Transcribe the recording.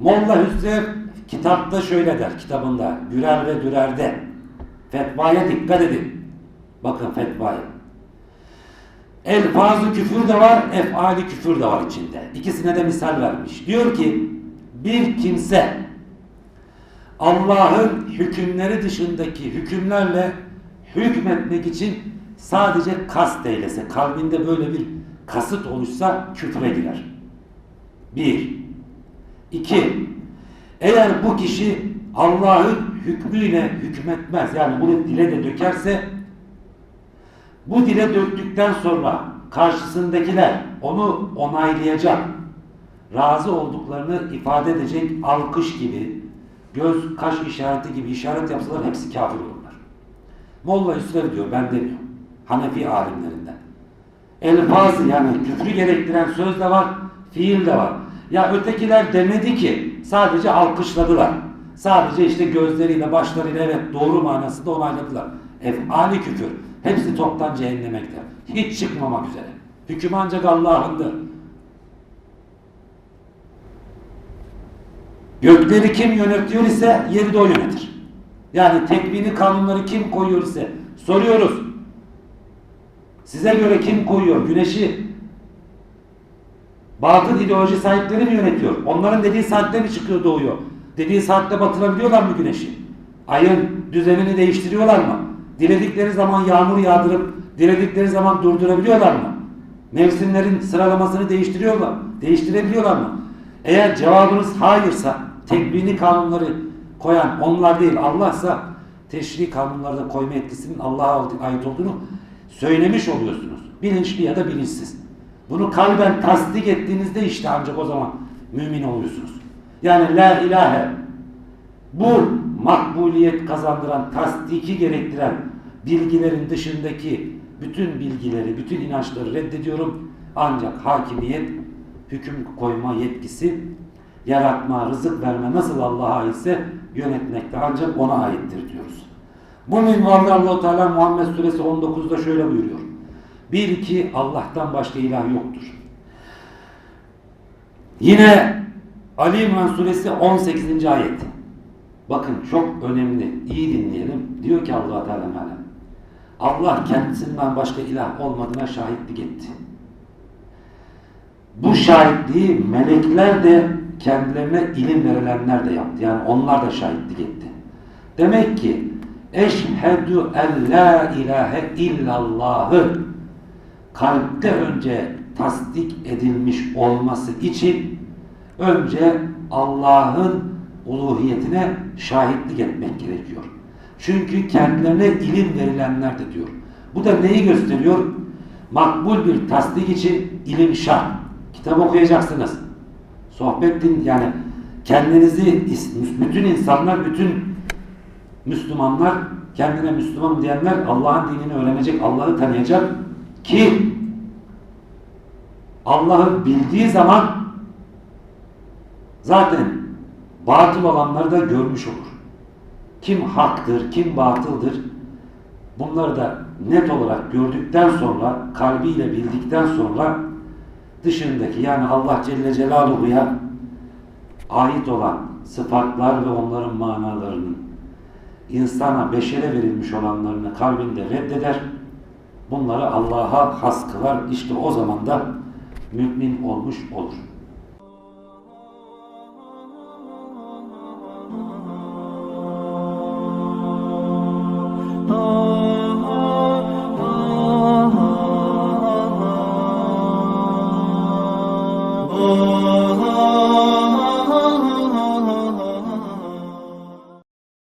Molla Hüsrev kitapta şöyle der kitabında Gürer ve Dürer'de fetvaya dikkat edin. Bakın fetvaya. Elfazı küfür de var, efali küfür de var içinde. İkisine de misal vermiş. Diyor ki bir kimse Allah'ın hükümleri dışındaki hükümlerle hükmetmek için sadece kast eylese, kalbinde böyle bir kasıt oluşsa küfre girer. Bir. İki. Eğer bu kişi Allah'ın hükmüyle hükmetmez, yani bunu dile de dökerse bu dile döktükten sonra karşısındakiler onu onaylayacak, razı olduklarını ifade edecek alkış gibi, göz, kaş işareti gibi işaret yapsalar hepsi kafir olurlar. Molla Hüsrev diyor, ben demiyorum. Hanefi alimlerinden. Elfaz yani küfrü gerektiren söz de var, fiil de var. Ya ötekiler demedi ki, sadece alkışladılar. Sadece işte gözleriyle, başlarıyla evet doğru manasında onayladılar. Efali küfür. Hepsi toptan cehenneme gider. Hiç çıkmamak üzere. Hüküm ancak Allah'ındır. Gökleri kim yönetiyor ise yeri de o yönetir. Yani tekvini kanunları kim koyuyor ise soruyoruz. Size göre kim koyuyor? Güneşi batıl ideoloji sahipleri mi yönetiyor? Onların dediği saatte mi çıkıyor doğuyor? Dediği saatte batırabiliyorlar mı güneşi? Ayın düzenini değiştiriyorlar mı? Diledikleri zaman yağmur yağdırıp diledikleri zaman durdurabiliyorlar mı? Mevsimlerin sıralamasını değiştiriyorlar, değiştirebiliyorlar mı? Eğer cevabınız hayırsa, tekvini kanunları koyan onlar değil Allah'sa teşri kanunları da koyma etkisinin Allah'a ait olduğunu söylemiş oluyorsunuz. Bilinçli ya da bilinçsiz. Bunu kalben tasdik ettiğinizde işte ancak o zaman mümin oluyorsunuz. Yani la ilahe bu makbuliyet kazandıran, tasdiki gerektiren bilgilerin dışındaki bütün bilgileri, bütün inançları reddediyorum. Ancak hakimiyet, hüküm koyma yetkisi, yaratma, rızık verme nasıl Allah'a aitse yönetmek de ancak ona aittir diyoruz. Bu minvalde Allah-u Teala Muhammed Suresi 19'da şöyle buyuruyor. Bir ki Allah'tan başka ilah yoktur. Yine Ali İmran Suresi 18. ayet. Bakın çok önemli. İyi dinleyelim. Diyor ki Allah Teala Meala. Allah kendisinden başka ilah olmadığına şahitlik etti. Bu şahitliği melekler de kendilerine ilim verilenler de yaptı. Yani onlar da şahitlik etti. Demek ki eşhedü en la ilahe illallahı kalpte önce tasdik edilmiş olması için önce Allah'ın uluhiyetine şahitlik etmek gerekiyor. Çünkü kendilerine ilim verilenler de diyor. Bu da neyi gösteriyor? Makbul bir tasdik için ilim şart. Kitap okuyacaksınız. Sohbet din yani kendinizi bütün insanlar, bütün Müslümanlar kendine Müslüman diyenler Allah'ın dinini öğrenecek, Allah'ı tanıyacak ki Allah'ı bildiği zaman zaten batıl olanları da görmüş olur. Kim haktır, kim batıldır bunları da net olarak gördükten sonra, kalbiyle bildikten sonra dışındaki yani Allah Celle Celaluhu'ya ait olan sıfatlar ve onların manalarının insana, beşere verilmiş olanlarını kalbinde reddeder. Bunları Allah'a has kılar. İşte o zaman da mümin olmuş olur.